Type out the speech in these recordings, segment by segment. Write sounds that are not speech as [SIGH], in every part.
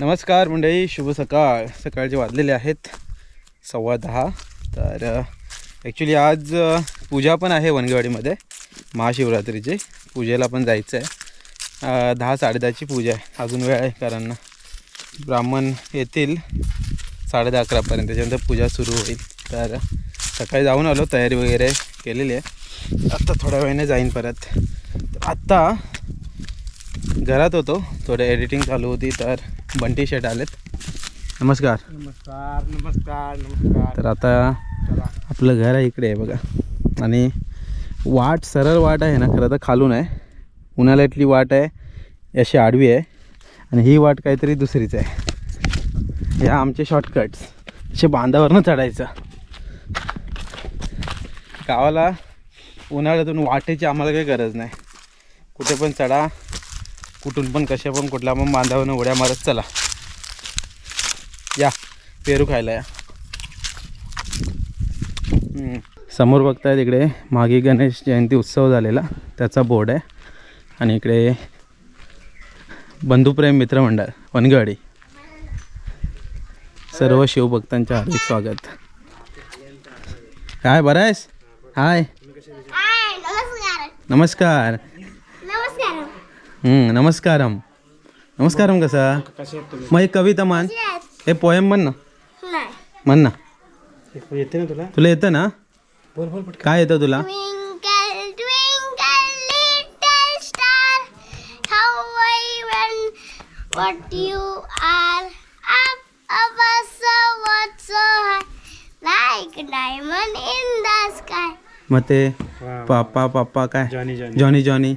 नमस्कार मंडळी शुभ सकाळ. सकाळचे वाजलेले आहेत सव्वा दहा. तर ॲक्च्युली आज पूजा पण आहे वनगेवाडीमध्ये. महाशिवरात्रीची. पूजेला पण जायचं आहे दहा साडेदहाची पूजा आहे. अजून वेळ आहे कारण ब्राह्मण येतील साडे दहा अकरापर्यंत. त्याच्यानंतर पूजा सुरू होईल. तर सकाळी जाऊन आलो. तयारी वगैरे केलेली आहे. आत्ता थोड्या वेळाने जाईन परत. तर आत्ता घरात होतो. थोडं एडिटिंग चालू होती तर बंटी शेट आलेत. नमस्कार. नमस्कार नमस्कार नमस्कार. तर आता आपलं घर आहे इकडे आहे बघा. आणि वाट सरळ वाट आहे ना खरं तर खालून आहे. उन्हाळ्यातली वाट आहे अशी आडवी आहे. आणि ही वाट काहीतरी दुसरीच आहे. ह्या आमचे शॉर्टकट्स असे बांधावरनं चढायचं. गावाला उन्हाळ्यातून वाटेची आम्हाला काही गरज नाही. कुठे पण चढा. कुठून पण कशा पण कुठल्या पण बांधावरनं उड्या मारत चला. या पेरू खायला या. समोर बघताय तिकडे मागे गणेश जयंती उत्सव झालेला त्याचा बोर्ड आहे. आणि इकडे बंधुप्रेम मित्रमंडळ वनगवाडी सर्व शिवभक्तांचे हार्दिक स्वागत. काय बरं आहेस? हाय. हाय नमस्कार. नमस्कारम. नमस्कारम कसा? मग एक कविता मान हे पोयम म्हण ना. म्हण ना. येते ना तुला तुला येतं ना? बोल बोल काय येतं तुला? what you are. Up above so what so high, like diamond in the sky. मग ते वा पापा पापा काय? Johnny Johnny Johnny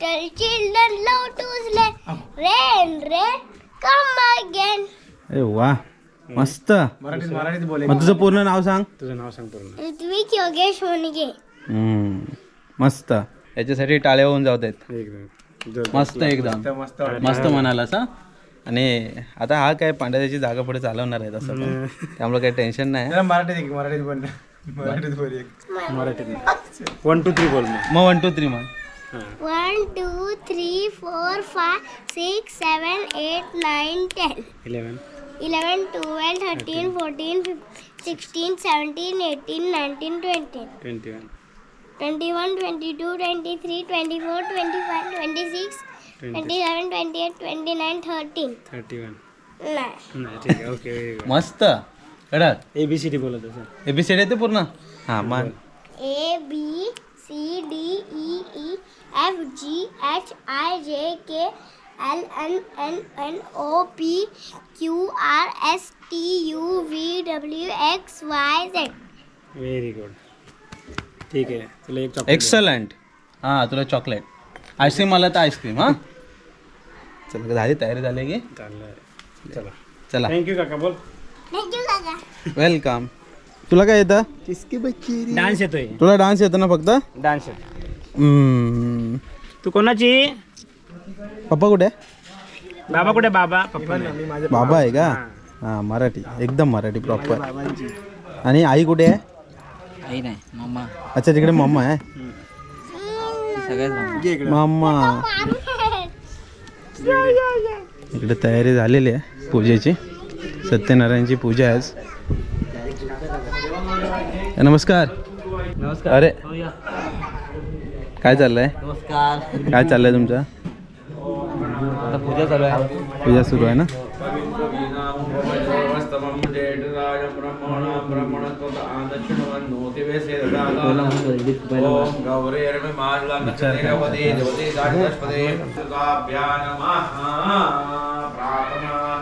children love to slay. Rain, rain, come again. अरे वा मस्त. मराठीत मराठीत बोल मग तुझं पूर्ण नाव सांग. तुझं नाव सांग पूर्ण. ऋत्विक योगेश होनगे हम्म, मस्त. याच्यासाठी टाळ्या होऊन जात आहेत एकदम जोर. मस्त एकदम. मस्त मस्त म्हणाला सा आणि आता हा काय पांढऱ्याची जागा पुढे चालवणार आहे तसं पण त्यामुळे काही टेन्शन नाही. मराठीत एक मराठीत बोल. मराठीत बोल एक. मराठीत. वन टू थ्री बोल मग. वन टू थ्री मग हा. One, two, three, four, five, six, seven, eight, nine, ten. Eleven 11, 12, 13, 14, 15, 16, 17, 18, 19, 20. Twenty one 21, 22, 23, 24, 25, 26, 27, 28, 29, 30. Thirty one नाही नाही ठीक आहे. ओके मस्त. कडक ए बी सी डी बोलत असं एबीसीडी येते पूर्ण? हा मग A B C D E E F G H I J K L N N N O P Q R S T U V W X Y Z. Very good ठीक आहे. तुला एक chocolate excellent हां तुला chocolate ice cream आला तर ice cream हां? चला झाली तयारी झाली की? चला. चला. थँक्यू काका. बोल. Thank you, Gaga. वेलकम तुला काय येतं? डान्स येतोय. तुला डान्स येतो ना फक्त? डान्स येतो हम्म. तू कोणाची? पप्पा कुठे? आहे? बाबा कुठे? बाबा पप्पा नाही. बाबा आहे का? हां मराठी. एकदम मराठी प्रॉपर आणि आई कुठे आहे? आई नाही मम्मा अच्छा तिकडे मम्मा आहे. सगळ्यात मम्मा इकडे तयारी झालेली आहे पूजेची. सत्यनारायणची पूजा आहे आज. नमस्कार. नमस्कार. अरे. काय चाललंय? नमस्कार. काय चाललंय तुमचं? आता पूजा चालू आहे. पूजा सुरू आहे ना?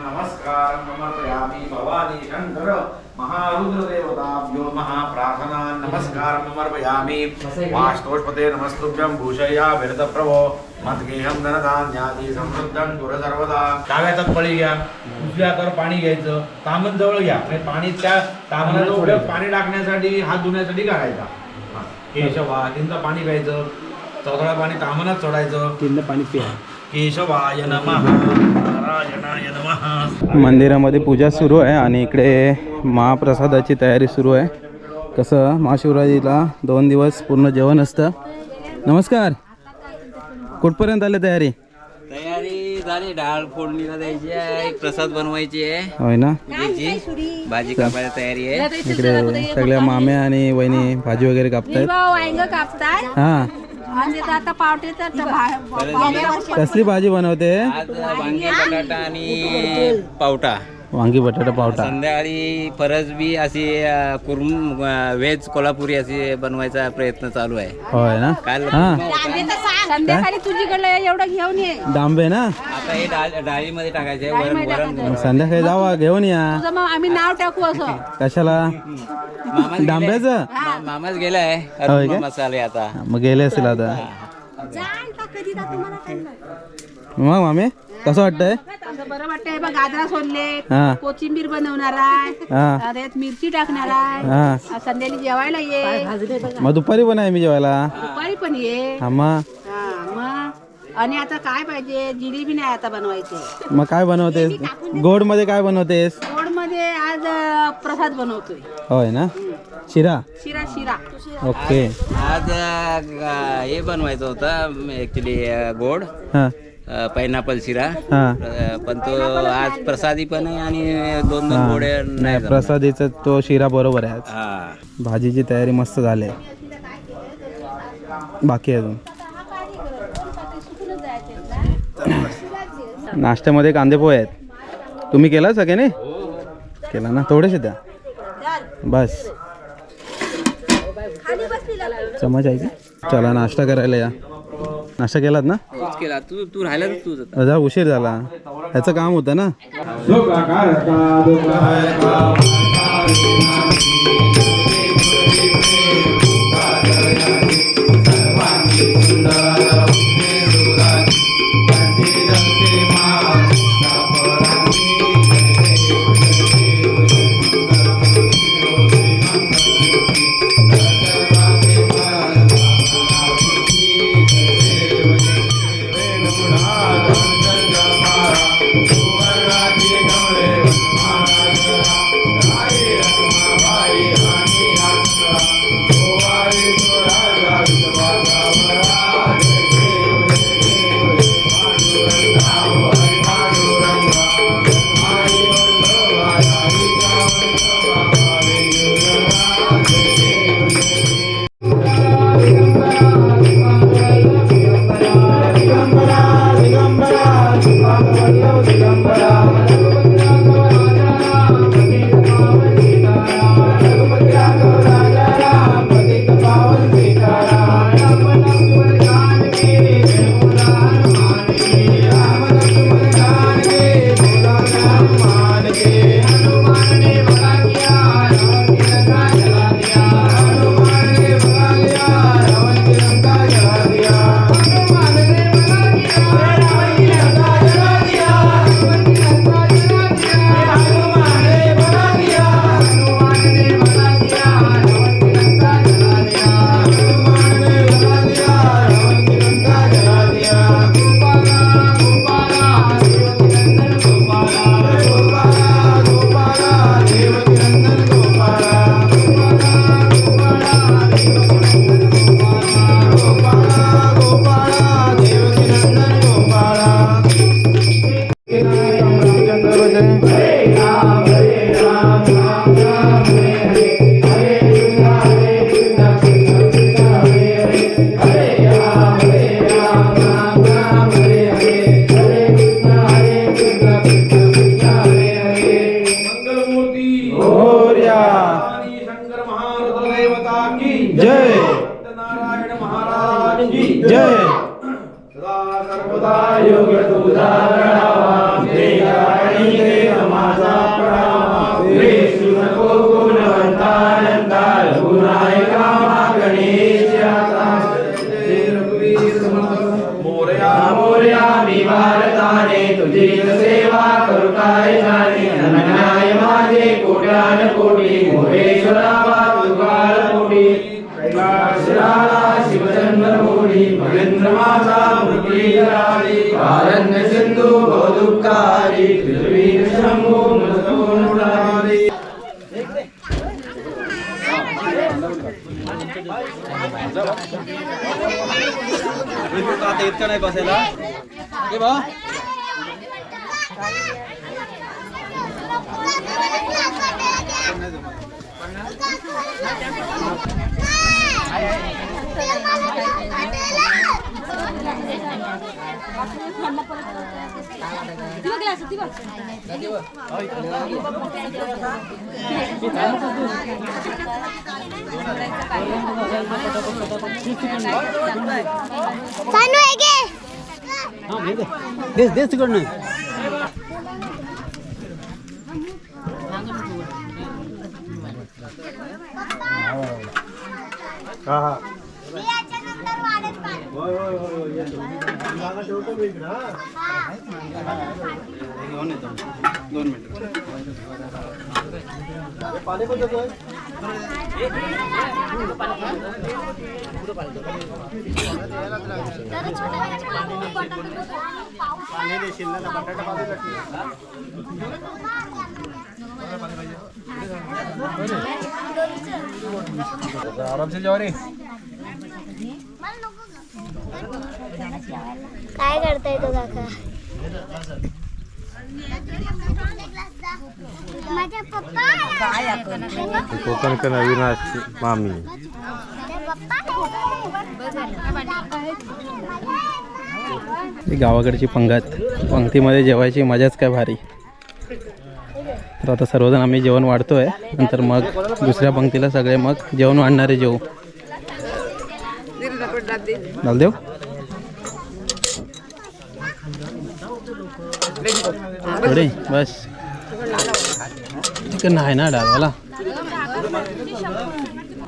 नमस्कार नमस्यामी भवानी शंकर महारुद्रदेवताभ्यो नमः प्रार्थना नमस्कारं समर्पयामि वास्तोष्पते नमस्तुभ्यं भूषया विरतप्रभो। मद्गेहं धनधान्यादी समृद्धं गुर सर्वदा डाव्या घ्या उजव्या पाणी घ्यायचं तांबण जवळ घ्या. म्हणजे पाणी त्या तांबणाचा उपयोग पाणी टाकण्यासाठी हात धुण्यासाठी करायचा. केशवा तिंदा पाणी प्यायचं चौथळा पाणी तांबणात सोडायचं. तीनदा पाणी पिया. केशवाय नमः। नारायणाय नमः। मंदिरामध्ये पूजा सुरू आहे आणि इकडे महाप्रसादाची तयारी सुरू आहे. कसं महाशिवरात्रीला दोन दिवस पूर्ण जेवण असतं? नमस्कार. कुठपर्यंत आले तयारी? तयारी झाली. डाळ फोडणीला द्यायची आहे प्रसाद बनवायची आहे. होय ना? भाजी कापायला तयारी आहे. इकडे सगळ्या माम्या आणि वहिनी भाजी वगैरे कापतायत. कापताय हां. आणि आता आता पावटे तर भा- कसली भाजी बनवते? आज वांगे बटाटा आणि पावटा. वांगी बटाटा पावटा. संध्याकाळी फरसबी अशी अ, कुर्म अ, व्हेज कोल्हापुरी अशी बनवायचा प्रयत्न चालू आहे. होय ना? काल हां. संध्याकाळी तुझीकडे एवढं घेऊन ये. डांबे ना? आता हे डाळ डाळीमध्ये टाकायचे आहे वरण वरण मग संध्याकाळी जावा घेऊन या. तुझं मग आम्ही नाव टाकू असं. कशाला? मामाच डांब्याचं? मा- मामाच गेलाय? मसाले आता. मग गेले असतील आता. मग मामे कसं वाटतंय? असं बरं वाटतंय. बघ गाजरा सोडले हा. कोथिंबीर बनवणार आहे. हा. त्यात मिरची टाकणार आहे. हा. आज संध्याकाळी जेवायला ये. मग दुपारी पण आहे मी जेवायला. दुपारी पण ये. हा मग? हा मग? आणि आता काय पाहिजे? जिलेबी नाही आता बनवायचे. मग काय बनवतेस? गोडमध्ये काय बनवतेस? गोडमध्ये आज अं, प्रसाद बनवतोय. होय ना? शिरा? शिरा शिरा. ओके. आज अ, ग- हे बनवायचं होतं ऍक्च्युली गोड. हा. पायनॅपल शिरा. हा. पण तो आज प्रसादी पण आहे आणि दोन दोन. गोडे नाही जमणार. प्रसादीचा तो शिरा बरोबर आहे आज. हा. भाजीची तयारी मस्त झाली बाकी आहे अजून? नाश्त्यामध्ये कांदे पोहे आहेत. तुम्ही केला सगळ्याने केला ना? थोडेसे द्या. बस. चमच आहे का? चला नाश्ता करायला या. नाश्ता केलात ना? केला तू तू राहिला जा उशीर झाला. ह्याचं काम होतं ना? आता इतकं नाही बसायला. ए बा चालू तिकडनं हा हा. वाढत पाणी. दोन मिनिट. जरा छोट्या वेळेची पाणी बटाटे पाऊस आरामशीर जेवा रे काय करताय तो काका? कोकणकर अविनाश मामी. ही गावाकडची पंगत. पंक्तीमध्ये जेवायची मजाच काय भारी. तर आता सर्वजण आम्ही जेवण वाढतोय. नंतर मग दुसऱ्या पंक्तीला सगळे मग जेवण वाढणारे जेवू. देव थोडे बस. चिकन नाही ना डाळवाला?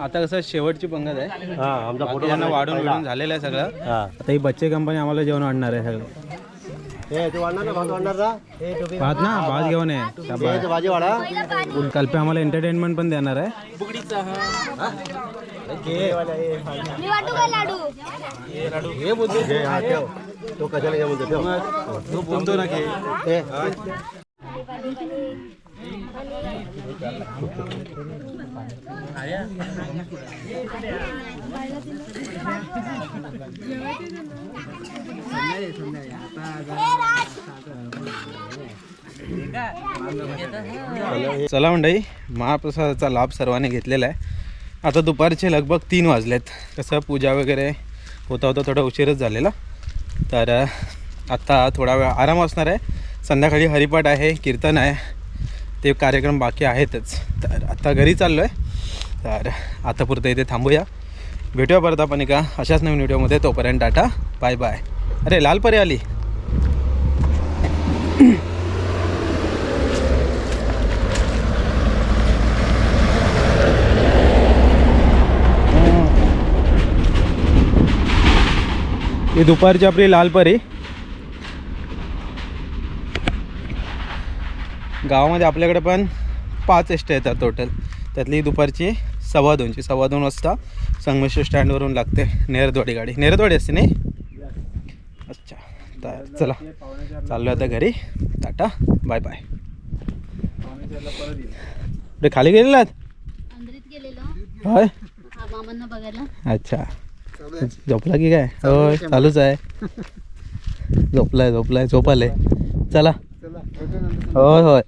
आता कसं शेवटची पंगत आहे. हा आमचा फोटो बाकीच्यांना वाढून विढून झालेलं आहे सगळं. हा. आता ही बच्चे कंपनी आम्हाला जेवण वाढणार आहे सगळं. हे तू वाढणार ना? भात वाढणार ना टोपी भात ना? भात घेऊन तो भाजी वाढा कल्पे आम्हाला एंटरटेनमेंट पण देणार आहे. मी वाटू काय लाडू? हे बुद्धी घे हा ठेव. तो कशाला घे म्हणतो ठेव. तू बोलतो ना की. हे. चला मंडई महाप्रसादाचा लाभ सर्वांनी घेतलेला आहे. आता दुपारचे लगभग तीन वाजलेत. कसं पूजा वगैरे होता होता थोडा उशीरच झालेला. तर आत्ता आता थोडा वेळ आराम असणार आहे. संध्याकाळी हरिपाठ आहे कीर्तन आहे. ते कार्यक्रम बाकी आहेतच. तर आता घरी चाललो आहे तर आता पुरतं इथे थांबूया. भेटूया परत आपण एका अशाच नवीन व्हिडिओमध्ये. तोपर्यंत टाटा बाय बाय. अरे लाल परी आली. ही दुपारची आपली लाल परी. गावामध्ये आपल्याकडे पण पाच एसट्या येतात टोटल त्यातली दुपारची सव्वा दोनची सव्वा दोन वाजता संगमेश्वर स्टँडवरून लागते नेरदवाडी गाडी. नेरदवाडी असते नाही? अच्छा तर चला. चाललो आता घरी. टाटा. Bye bye. रे खाली गेलेलो होय? अच्छा. झोपला की काय? होय चालूच आहे. [LAUGHS] झोपलाय झोपलाय झोपाले चला. होय होय.